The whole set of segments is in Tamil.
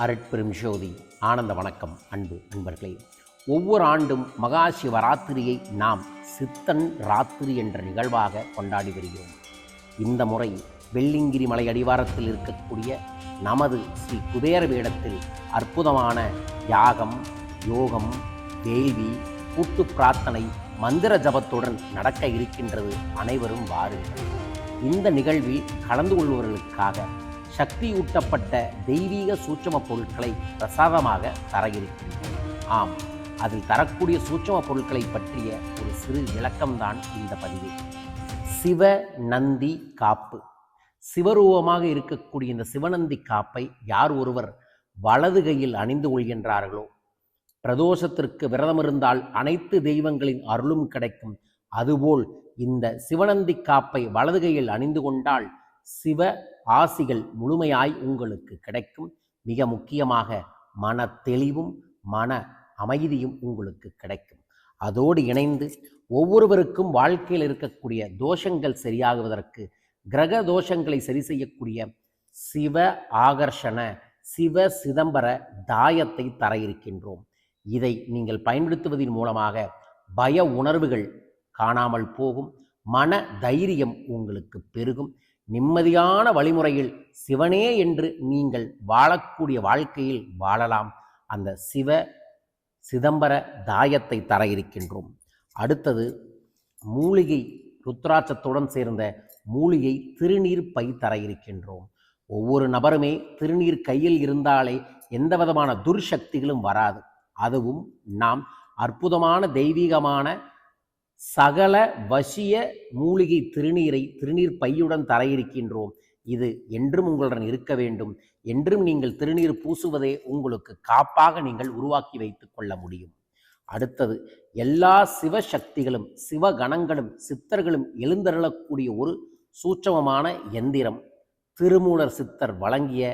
அருட்பெரும் ஜோதி ஆனந்த வணக்கம் அன்பு நண்பர்களே. ஒவ்வொரு ஆண்டும் மகா சிவராத்திரியை நாம் சித்தன் ராத்திரி என்ற நிகழ்வாக கொண்டாடி வருகிறோம். இந்த முறை வெள்ளிங்கிரி மலை அடிவாரத்தில் இருக்கக்கூடிய நமது ஸ்ரீ குபேர வேடத்தில் அற்புதமான யாகம் யோகம் வேள்வி கூட்டு பிரார்த்தனை மந்திர ஜபத்துடன் நடக்க இருக்கின்றது அனைவரும் வாருங்கள். இந்த நிகழ்வில் கலந்து கொள்வர்களுக்காக சக்தியூட்டப்பட்ட தெய்வீக சூட்சம பொருட்களை பிரசாதமாக தர இருக்கின்றன ஆம் அதில் தரக்கூடிய சூட்சம பொருட்களை பற்றிய ஒரு சிறு விளக்கம்தான் இந்த பதிவு. சிவ நந்தி காப்பு. சிவரூபமாக இருக்கக்கூடிய இந்த சிவநந்தி காப்பை யார் ஒருவர் வலது கையில் அணிந்து கொள்கின்றார்களோ பிரதோஷத்திற்கு விரதம் இருந்தால் அனைத்து தெய்வங்களின் அருளும் கிடைக்கும். அதுபோல் இந்த சிவநந்தி காப்பை வலது கையில் அணிந்து கொண்டால் சிவ ஆசிகள் முழுமையாய் உங்களுக்கு கிடைக்கும். மிக முக்கியமாக மன தெளிவும் மன அமைதியும் உங்களுக்கு கிடைக்கும். அதோடு இணைந்து ஒவ்வொருவருக்கும் வாழ்க்கையில் இருக்கக்கூடிய தோஷங்கள் சரியாகுவதற்கு கிரக தோஷங்களை சரி செய்யக்கூடிய சிவ ஆகர்ஷண சிவ சிதம்பர தாயத்தை தர இருக்கின்றோம். இதை நீங்கள் பயன்படுத்துவதன் மூலமாக பய உணர்வுகள் காணாமல் போகும். மன தைரியம் உங்களுக்கு பெருகும். நிம்மதியான வழிமுறையில் சிவனே என்று நீங்கள் வாழக்கூடிய வாழ்க்கையில் வாழலாம். அந்த சிவ சிதம்பர தாயத்தை தர இருக்கின்றோம் அடுத்தது மூலிகை ருத்ராட்சத்துடன் சேர்ந்த மூலிகை திருநீர் பை தர இருக்கின்றோம் ஒவ்வொரு நபருமே திருநீர் கையில் இருந்தாலே எந்த விதமான துர்சக்திகளும் வராது. அதுவும் நாம் அற்புதமான தெய்வீகமான சகல வசிய மூலிகை திருநீரை திருநீர் பையுடன் தர இருக்கின்றோம் இது என்றும் உங்களுடன் இருக்க வேண்டும். என்றும் நீங்கள் திருநீர் பூசுவதே உங்களுக்கு காப்பாக நீங்கள் உருவாக்கி வைத்துக் கொள்ள முடியும். அடுத்தது எல்லா சிவசக்திகளும் சிவகணங்களும் சித்தர்களும் எழுந்தருளக்கூடிய ஒரு சூட்சமமான எந்திரம் திருமூலர் சித்தர் வழங்கிய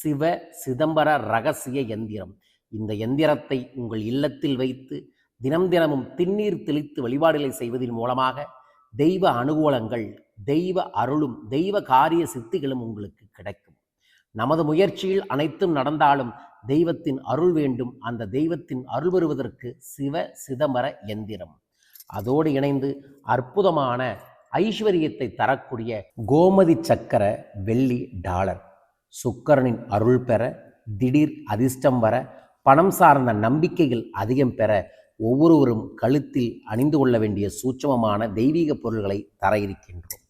சிவ சிதம்பர ரகசிய எந்திரம். இந்த எந்திரத்தை உங்கள் இல்லத்தில் வைத்து தினம் தினமும் திண்ணீர் தெளித்து வழிபாடுகளை செய்வதன் மூலமாக தெய்வ அனுகூலங்கள் தெய்வ அருளும் தெய்வ காரிய சித்திகளும் உங்களுக்கு கிடைக்கும். நமது முயற்சியில் அனைத்தும் நடந்தாலும் தெய்வத்தின் அருள் வேண்டும். அந்த தெய்வத்தின் அருள் பெறுவதற்கு சிவ சிதம்பர எந்திரம். அதோடு இணைந்து அற்புதமான ஐஸ்வர்யத்தை தரக்கூடிய கோமதி சக்கர வெள்ளி டாலர். சுக்கரனின் அருள் பெற திடீர் அதிர்ஷ்டம் வர பணம் சார்ந்த நம்பிக்கைகள் அதிகம் பெற ஒவ்வொருவரும் கழுத்தில் அணிந்து கொள்ள வேண்டிய சூட்சமமான தெய்வீக பொருள்களை தர இருக்கின்றோம்.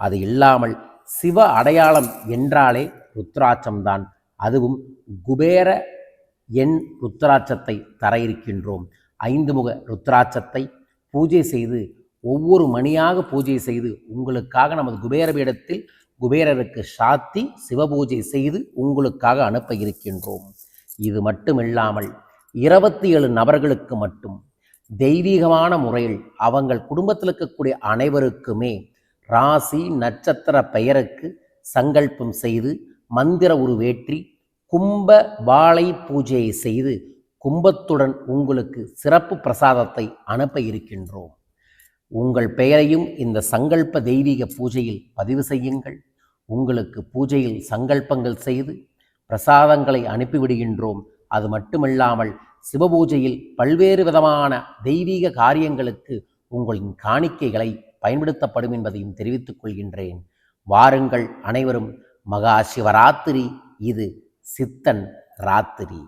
அது இல்லாமல் சிவ அடையாளம் என்றாலே ருத்ராட்சம்தான். அதுவும் குபேர எண் ருத்ராட்சத்தை தர இருக்கின்றோம். ஐந்து முக ருத்ராட்சத்தை பூஜை செய்து ஒவ்வொரு மணியாக பூஜை செய்து உங்களுக்காக நமது குபேர பீடத்தில் குபேரருக்கு சாத்தி சிவபூஜை செய்து உங்களுக்காக அனுப்ப இருக்கின்றோம். இது மட்டுமில்லாமல் இருபத்தி ஏழு நபர்களுக்கு மட்டும் தெய்வீகமான முறையில் அவங்கள் குடும்பத்தில் இருக்கக்கூடிய அனைவருக்குமே ராசி நட்சத்திர பெயருக்கு சங்கல்பம் செய்து மந்திர உருவேற்றி கும்ப வாழை பூஜையை செய்து கும்பத்துடன் உங்களுக்கு சிறப்பு பிரசாதத்தை அனுப்ப இருக்கின்றோம். உங்கள் பெயரையும் இந்த சங்கல்ப தெய்வீக பூஜையில் பதிவு செய்யுங்கள். உங்களுக்கு பூஜையில் சங்கல்பங்கள் செய்து பிரசாதங்களை அனுப்பிவிடுகின்றோம் அது மட்டுமல்லாமல் சிவபூஜையில் பல்வேறு விதமான தெய்வீக காரியங்களுக்கு உங்களின் காணிக்கைகளை பயன்படுத்தப்படும் என்பதையும் தெரிவித்துக் கொள்கின்றேன். வாருங்கள் அனைவரும் மகா சிவராத்திரி இது சித்தன் ராத்திரி.